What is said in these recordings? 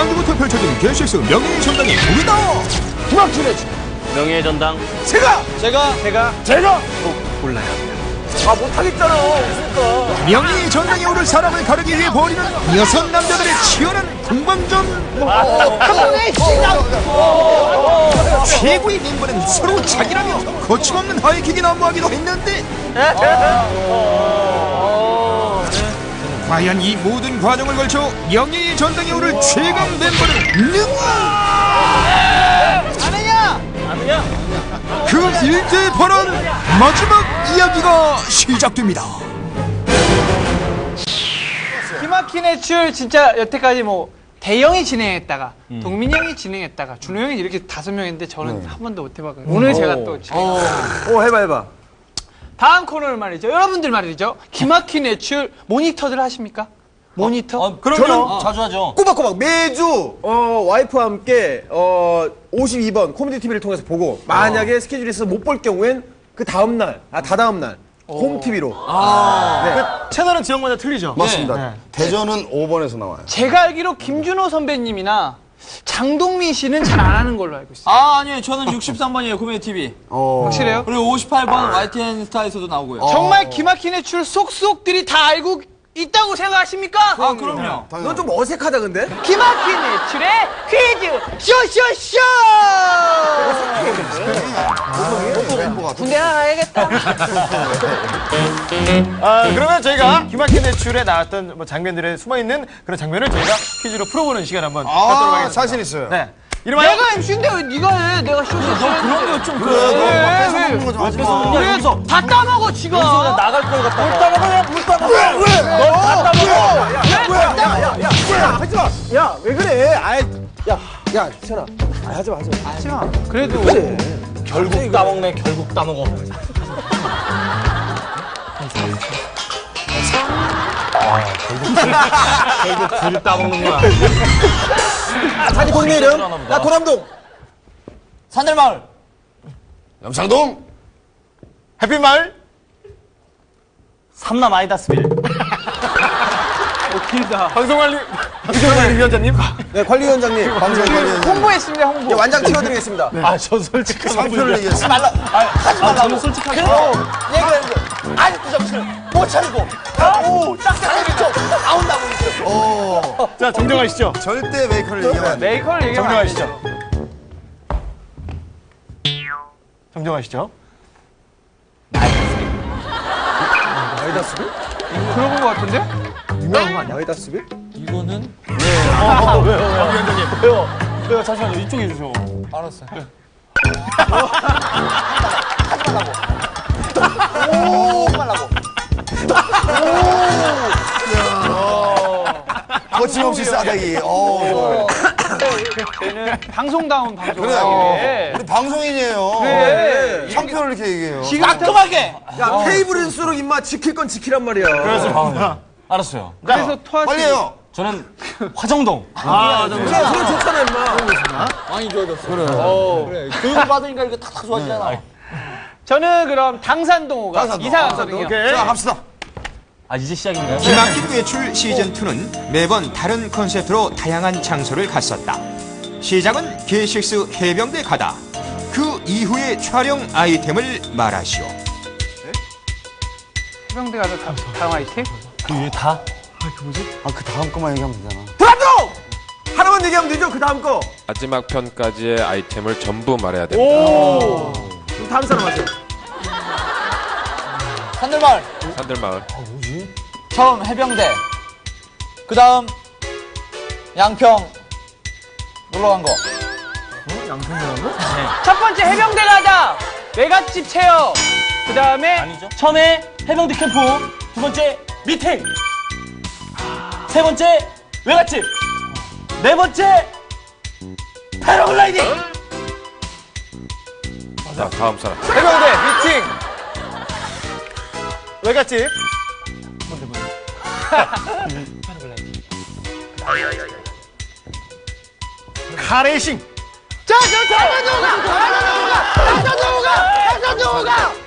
2라운드부터 펼쳐진 개식스 명예의 전당이 우리다 김학준의 명예의 전당 제가 제가 제가 제가 골라야 합니다. 아 못하겠잖아 웃으니까 명예의 전당에 오를 사람을 가르기 위해 벌이는 여섯 남자들의 치열한 공방전 최고의 멤버는 서로 자기라며 거침없는 하이킥이 난무하기도 했는데 과연 이 모든 과정을 걸쳐 명예의 전당에 오를 최강 멤버는 누구? 아느냐? 그 일대반한 마지막 이야기가 시작됩니다. 키마키네 출 진짜 여태까지 뭐 대형이 진행했다가 동민이 형이 진행했다가 준호 형이 이렇게 다섯 명인데 저는 한 번도 못 해봤거든요. 오늘 제가 또 진행. 오 해봐 해봐 다음 코너를 말이죠. 여러분들 말이죠. 키마키네 출 모니터들 하십니까? 모니터? 그럼요. 자주 하죠. 꼬박꼬박 매주 어, 와이프와 함께 어, 52번 코미디 TV를 통해서 보고 만약에 스케줄이 있어서 못 볼 경우엔 그 다음 날, 아 다다음 날 홈 TV로 채널은 지역마다 틀리죠. 맞습니다. 대전은 5번에서 나와요. 제가 알기로 김준호 선배님이나 장동민 씨는 잘 안 하는 걸로 알고 있어요. 아 아니요 저는 63번이에요 코미디 TV 어. 확실해요? 그리고 58번 YTN 스타에서도 나오고요 정말 키마키네 출 속속들이 다 알고 있다고 생각하십니까? 아 그럼요 넌 좀 어색하다 근데 키마키네 출의 퀴즈 쇼쇼쇼! 군대 하나 가야겠다. 아, 그러면 저희가 기막힌 대출에 나왔던 뭐 장면들에 숨어 있는 그런 장면을 저희가 퀴즈로 풀어보는 시간 한번 갖도록 아, 하겠습니다. 자신 있어요. 네. 이름하여 내가 MC인데 왜 네가 해? 내가 쇼쇼쇼. 그런 거 좀 그래, 너 뺏어먹는 거 좀 하지 마. 그래서 다 따먹어 지금. 나갈 걸 갖다가 야 왜? 그래? 아이 야야 지현아. 아, 하지 마 하지 마. 그래도 결국 따먹네, 결국 따먹어. 결국, 결국 둘이 따먹는 거야. 자기 동네 이름 나 도남동 산들마을 염창동 햇빛마을 삼남 아이다스빌 방송관리, 방송관리 위원장님. 네 관리위원장님 방송 관리위원장 홍보했습니다 홍보. 예, 완장 찍어드리겠습니다 아, 저 솔직한 상표를 얘기했어. 아, 저는 솔직하게. 얘기했는데 아직도 정신을 못 차리고 오딱 잘했죠 나온다고 있어 어, 자, 정정하시죠. 절대 메이커를 얘기하면 안 돼. 메이커를 얘기하면 안 되죠. 정정하시죠. 정정하시죠. 들어본 것 같은데? 유명한 거 아니야 와이다스빌? 이거는 어, 왜요, 왜요? 위원장님. 왜요? 왜요? 잠시만요. 이쪽에 주세요. 알았어요 거침없이 싸대기. 어, 좋아요. 저희는 방송다운 위해 우리 방송인이에요. 그래. 상표를 이렇게 얘기해요. 깔끔하게 야 테이블일수록 임마 지킬 건 지키란 말이야 알았어요 그래서 토하시 빨리 해요. 저는 화정동 아, 정 그래 그건 좋잖아 임마 많이 좋아졌어 그래 어. 그래 교육을 받으니까 이거 탁탁 좋아지잖아 저는 그럼 당산동호가 당산동. 이사 갔거든요. 자, 갑시다. 아 이제 시작인가요? 기막힌 외출 시즌2는 매번 다른 컨셉트로 다양한 장소를 갔었다. 시작은 K6 해병대 가다. 그 이후의 촬영 아이템을 말하시오. 해병대 가서 다, 다음 아이템? 아, 그 다음 거만 얘기하면 되잖아. 도남동 하나만 얘기하면 되죠 그 다음 거 마지막 편까지의 아이템을 전부 말해야 됩니다. 그럼 다음 사람 하세요 산들마을. 산들마을. 처음 해병대. 그 다음 양평 놀러 간 거. 첫 번째 해병대 가자. 외갓집 체험. 그 다음에 처음에 해병대 캠프 두 번째 미팅! 세 번째 외갓집! 네 번째 패러글라이딩! 자, 다음 사람. 해병대 미팅. 외갓집. 카레이싱.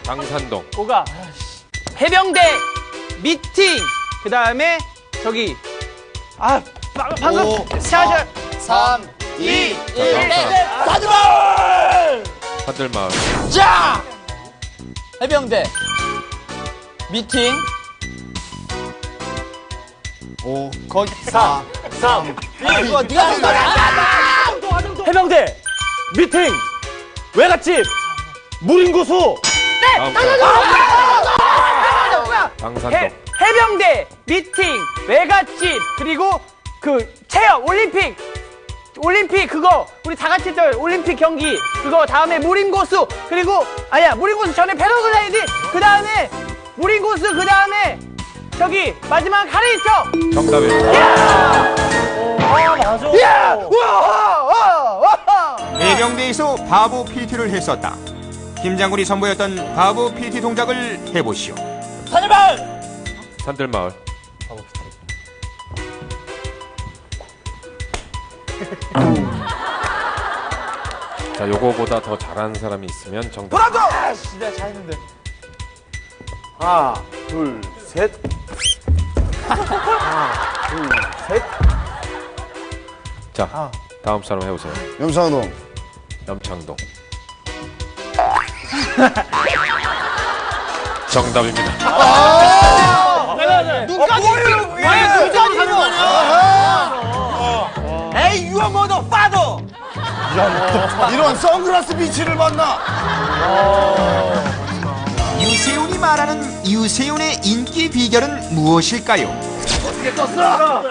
당산동. 뭐가 해병대 미팅. 그 다음에 저기 아 바- 방금 샤샤 3, 2, 1, 네. 산들마을! 산들마을. 자! 해병대 미팅 오 거기 4 3 2 이거 네가 거야 해병대 미팅 외갓집 사람. 방산동. 해, 해병대 미팅 외갓집 그리고 그 체험 올림픽 올림픽 그거 우리 다 같이 했던 올림픽 경기 그거 다음에 무림고수 그리고 아니야 무림고수 전에 패러글라이딩 그 다음에 무림고수 그 다음에 저기 마지막 하리이터 정답입니다. 해병대에서 바보 PT를 했었다. 김장군이 선보였던 바보 PT 동작을 해보시오. 산들마을 산들마을. 자, 요거보다 더 잘하는 사람이 있으면 정답. 아씨 내가 잘했는데 하나, 둘, 셋. 자, 다음 사람 해보세요. 염상동. 염창동. 정답입니다. 에이 유아 머더 파더 이런 선글라스 비치를 만나. 유세윤이 말하는 유세윤의 인기 비결은 무엇일까요? 어떻게 떴어?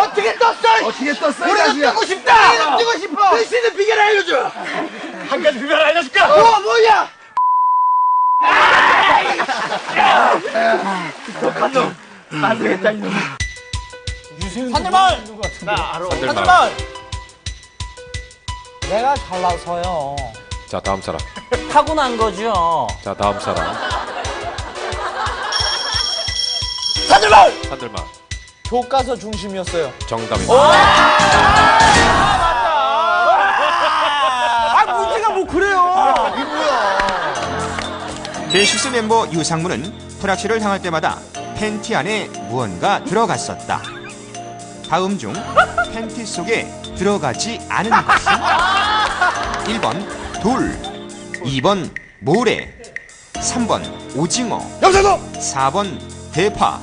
어떻게 떴어? 우리도 뜨고 싶다. 뜨고 싶어. 뜰 수 있는 비결 알려줘. 한 가지 비결 알려줄까? 어 뭐야? 산들마을 산들마을 내가 잘나서요 자, 다음 사람. 타고난 거죠 자, 다음 사람. 산들마을 산들마을. 교과서 중심이었어요. 정답입니다. 아, 문제가 뭐 그래요. 데이식스 멤버 유상무는 프락치를 향할 때마다 팬티 안에 무언가 들어갔었다. 다음 중 팬티 속에 들어가지 않은 것은 1번 돌, 2번 모래, 3번 오징어, 염상동. 4번 대파,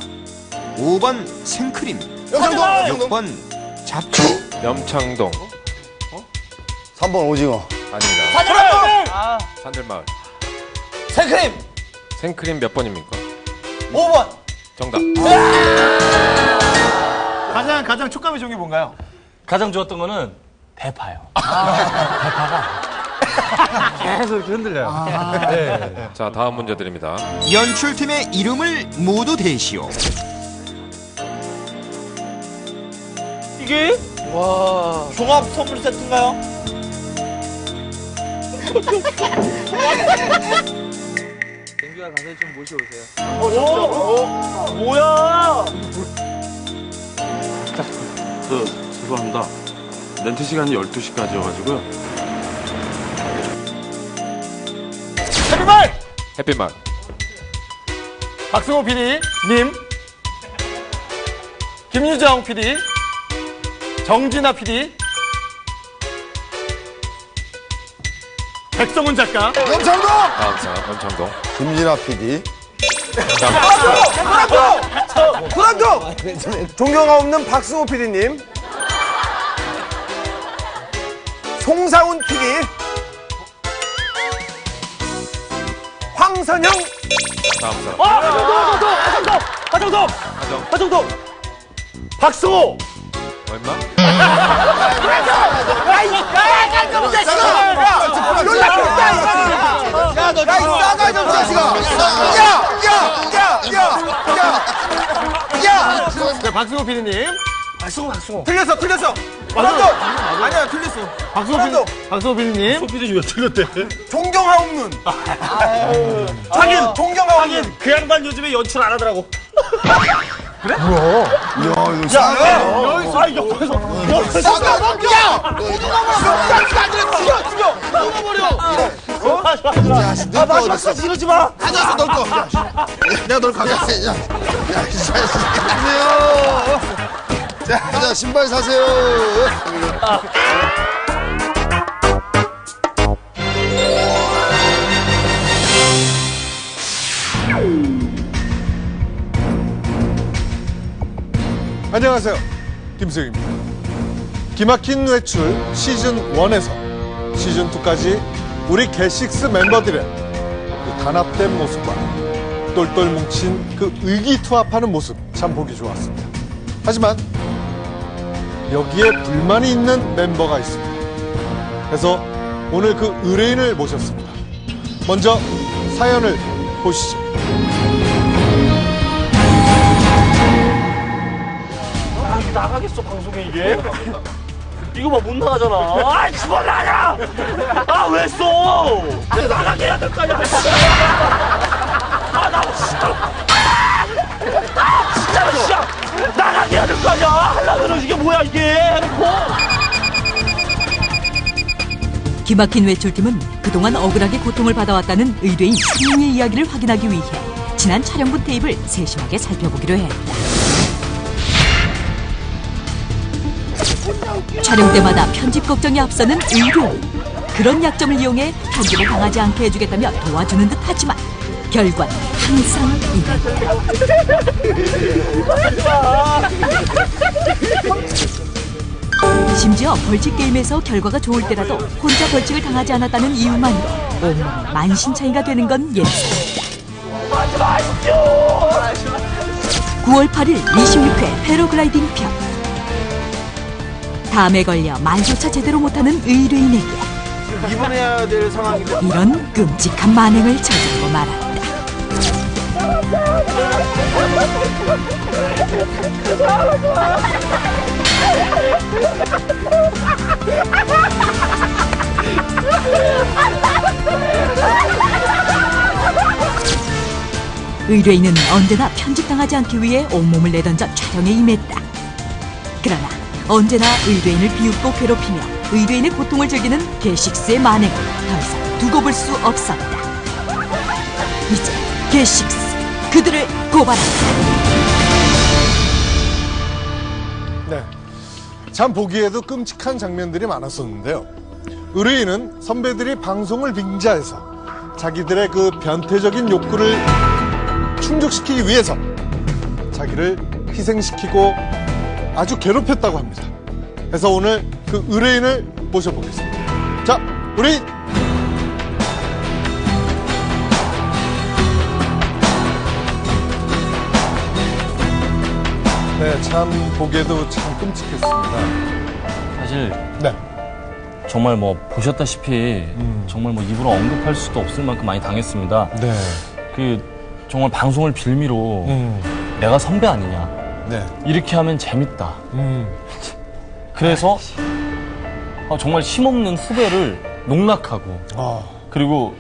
5번 생크림. 염상동. 6번 잡초. 염창동. 3번 오징어. 아닙니다. 산들마을 산들마을. 생크림 생크림 몇 번입니까? 5번 정답. 가장 가장 촉감이 좋은 게 뭔가요? 가장 좋았던 거는 대파요 자, 다음 문제 드립니다. 연출팀의 이름을 모두 대시오. 이게 종합 선물 세트인가요? 저 죄송합니다. 렌트 시간이 12시까지여가지고요. 햇빛마을. 박승호 PD 님, 김유정 PD, 정진아 PD, 백성훈 작가, 염상동. 다음 사람. 염창동. 김진아 PD. 불안정! 존경가 없는 박승호 PD님. 송사훈 PD. 황선영 다음 사람. 하정동 하정동 하정. 하정동 박승호 얼마? 자식아 네, 박승호 PD님, 틀렸어 틀렸어. 불안정! 아니야 틀렸어. 박승호 불안정! PD, 박승호 PD님, 피디님 왜 틀렸대? 존경하 없는. 하긴 존경하 없는. 그 양반 요즘에 연출 안 하더라고. 이야 이거 야, 아 옆에서 아 마지막 이러지 마. 가져서 널 거. 내가 널 가져왔어. 야, 야, 이 자식. 자, 신발 사세요. 안녕하세요. 김수영입니다. 기막힌 외출 시즌 1에서 시즌 2까지 우리 개식스 멤버들의 그 단합된 모습과 똘똘 뭉친 그 의기투합하는 모습 참 보기 좋았습니다. 하지만 여기에 불만이 있는 멤버가 있습니다. 그래서 오늘 그 의뢰인을 모셨습니다. 먼저 사연을 보시죠. 나가겠어 방송에 이게? 이거 뭐못 나가잖아. 아, 집어 나가! 아, 왜 써? 나가게 해야 될 거 아니야. 아, 나 진짜. 거 아니야. 하려면 이게 뭐야, 이게. 해놓고. 기막힌 외출팀은 그동안 억울하게 고통을 받아왔다는 의뢰인 신인의 이야기를 확인하기 위해 지난 촬영분 테이프를 세심하게 살펴보기로 했다. 촬영 때마다 편집 걱정이 앞서는 의뢰인. 그런 약점을 이용해 편집을 당하지 않게 해주겠다며 도와주는 듯 하지만 결과는 항상 이랬다. 심지어 벌칙 게임에서 결과가 좋을 때라도 혼자 벌칙을 당하지 않았다는 이유만으로 온몸이 만신창이가 되는 건 예사이다. 9월 8일 26회 패러글라이딩 편. 담에 걸려 말조차 제대로 못하는 의뢰인에게 입원해야 될 상황인데. 이런 끔찍한 만행을 저지르고 말았다. 의뢰인은 언제나 편집당하지 않기 위해 온몸을 내던져 촬영에 임했다. 그러나 언제나 의뢰인을 비웃고 괴롭히며 의뢰인의 고통을 즐기는 게식스의 만행을 더 이상 두고 볼 수 없었다. 이제 게식스 그들을 고발한다. 네. 참 보기에도 끔찍한 장면들이 많았었는데요. 의뢰인은 선배들이 방송을 빙자해서 자기들의 그 변태적인 욕구를 충족시키기 위해서 자기를 희생시키고 아주 괴롭혔다고 합니다. 그래서 오늘 그 의뢰인을 모셔보겠습니다. 자, 의뢰 네, 참 보기에도 참 끔찍했습니다. 사실 네. 정말 뭐 보셨다시피 정말 뭐 입으로 언급할 수도 없을 만큼 많이 당했습니다. 네. 그 정말 방송을 빌미로 내가 선배 아니냐 네. 이렇게 하면 재밌다. 음. 그래서 아, 정말 힘없는 후배를 농락하고 아. 그리고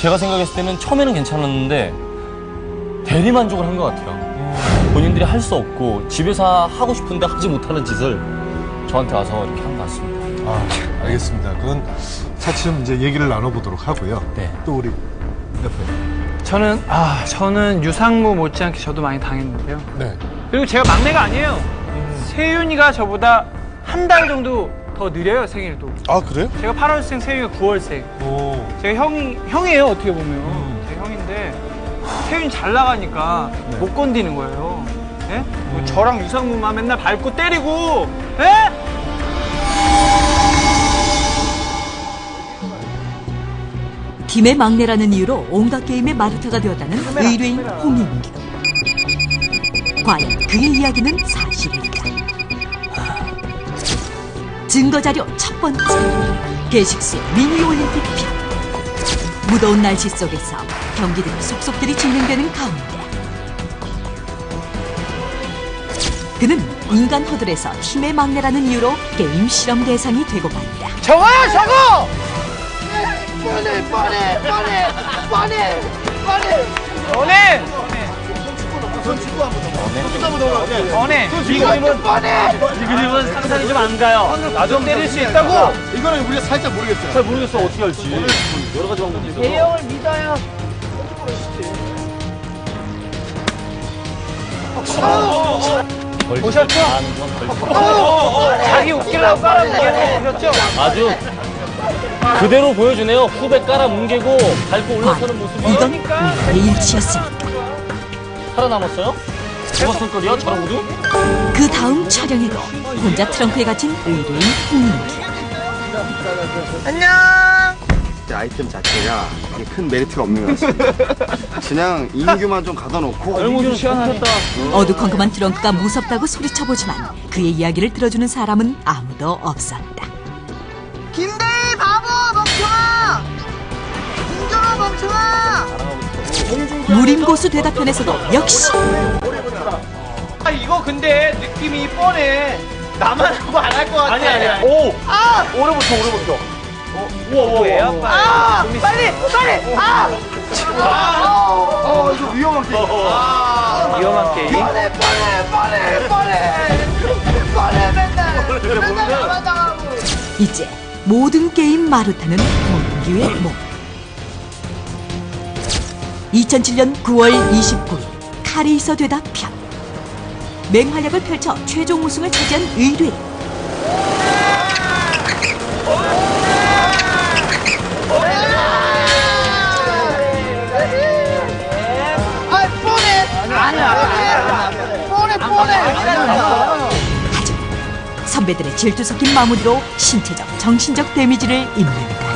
제가 생각했을 때는 처음에는 괜찮았는데 대리만족을 한 것 같아요. 본인들이 할 수 없고 집에서 하고 싶은데 하지 못하는 짓을 저한테 와서 이렇게 한 것 같습니다. 아, 알겠습니다. 그건 차츰 이제 얘기를 나눠보도록 하고요. 네. 또 우리 옆에. 저는 아 저는 유상무 못지않게 저도 많이 당했는데요. 네. 그리고 제가 막내가 아니에요. 세윤이가 저보다 한 달 정도 더 느려요 생일도. 아, 그래요? 제가 8월생, 세윤이가 9월생. 오. 제가 형이 형이에요 어떻게 보면 제 형인데 세윤이 잘 나가니까 못 건디는 거예요. 예? 뭐 저랑 유상무만 맨날 밟고 때리고, 예? 팀의 막내라는 이유로 온갖 게임의 마르타가 되었다는 의뢰인 홍인규. 과연 그의 이야기는 사실일까? 증거자료 첫 번째. 게식스의 미니 올림픽 편. 무더운 날씨 속에서 경기들이 속속들이 진행되는 가운데. 그는 인간 허들에서 팀의 막내라는 이유로 게임 실험 대상이 되고 말다. 저거야 저거! 연애! 연애! 이 그림은 이 그림은 상상이 좀 안 가요. 나좀 때릴 수 있다고? 이거는 우리가 살짝 모르겠어요. 잘 모르겠어 어떻게 할지 여러 가지 방법이 있어서 대형을 믿어요. 보셨죠? 자기 웃기려고 깔아뭉개는 거 보셨죠? 아주 그대로 보여주네요. 후배 깔아 뭉개고 밟고 올라서는 모습이 이건 우연의 일치였으니까. 살아남았어요? 죽었을 거리요? 저런 구두? 그 다음 촬영에도 혼자 트렁크에 갇힌 의뢰인 홍인기. 아이템 자체가 이게 큰 메리트가 없는 것 같습니다. 그냥 인규만 좀 가다 놓고 어두컴컴한 트렁크가 무섭다고 소리쳐보지만 그의 이야기를 들어주는 사람은 아무도 없었다. 김대희 바보 멍청아! 김준호 멍청아! 무림고수 대답편에서도 역시 아, 이거 근데 느낌이 뻔해. 나만 하고 안 할 것 같아. 아니 아니. 오! 아 오래부터 오래부터. 뭐예요? 아! 빨리! 빨리! 아! 아! 이거 위험한 게임. 위험한 게임. 뻔해! 뻔해! 뻔해! 뻔해! 뻔해 맨날! 맨날 당하고! 이제 모든 게임 마루타는 홍인기의 몸. 2007년 9월 29일 카레이서 되다 편. 맹활약을 펼쳐 최종 우승을 차지한 의뢰인. 선배들의 질투 섞인 마무리로 신체적, 정신적 데미지를 입는다.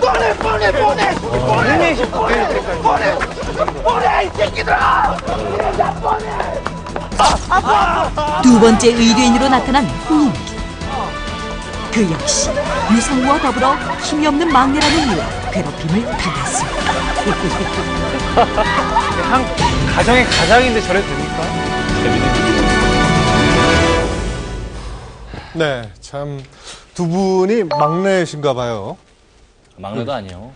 뻔해! 뻔해! 뻔해! 뻔해! 뻔해! 뻔해! 이 새끼들아! 두 번째 의뢰인으로 나타난 홍인기. 그 역시 유상무와 더불어 힘이 없는 막내라는 이유로 괴롭힘을 당했습니다. 한 가정의 가장인데 저래도 됩니까? 네, 참 두 분이 막내신가 봐요. 막내도 아니에요.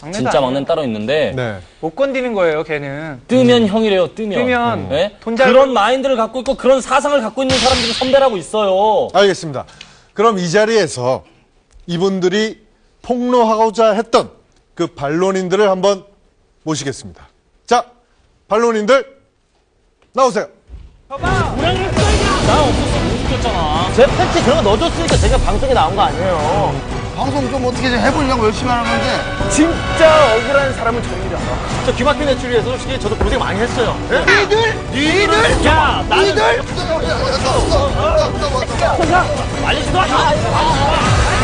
막내도 진짜 아니에요. 막내는 따로 있는데 네. 못 건드는 거예요, 걔는. 뜨면 형이래요. 뜨면. 뜨면 네? 돈 잘- 그런 마인드를 갖고 있고 그런 사상을 갖고 있는 사람들이 선배라고 있어요. 알겠습니다. 그럼 이 자리에서 이분들이 폭로하고자 했던 그 반론인들을 한번 모시겠습니다. 자, 반론인들 나오세요. 나 없었어. 못 웃겼잖아. 제 팬티 그런 거 넣어줬으니까 제가 방송에 나온 거 아니에요. 방송 좀 어떻게 좀 해보려고 열심히 하는 건데 진짜 억울한 사람은 저입니다 진짜 귀막힌 애출위해서 솔직히 저도 고생 많이 했어요. 니들! 니들! 야, 나는 니들! 말리지도 않아.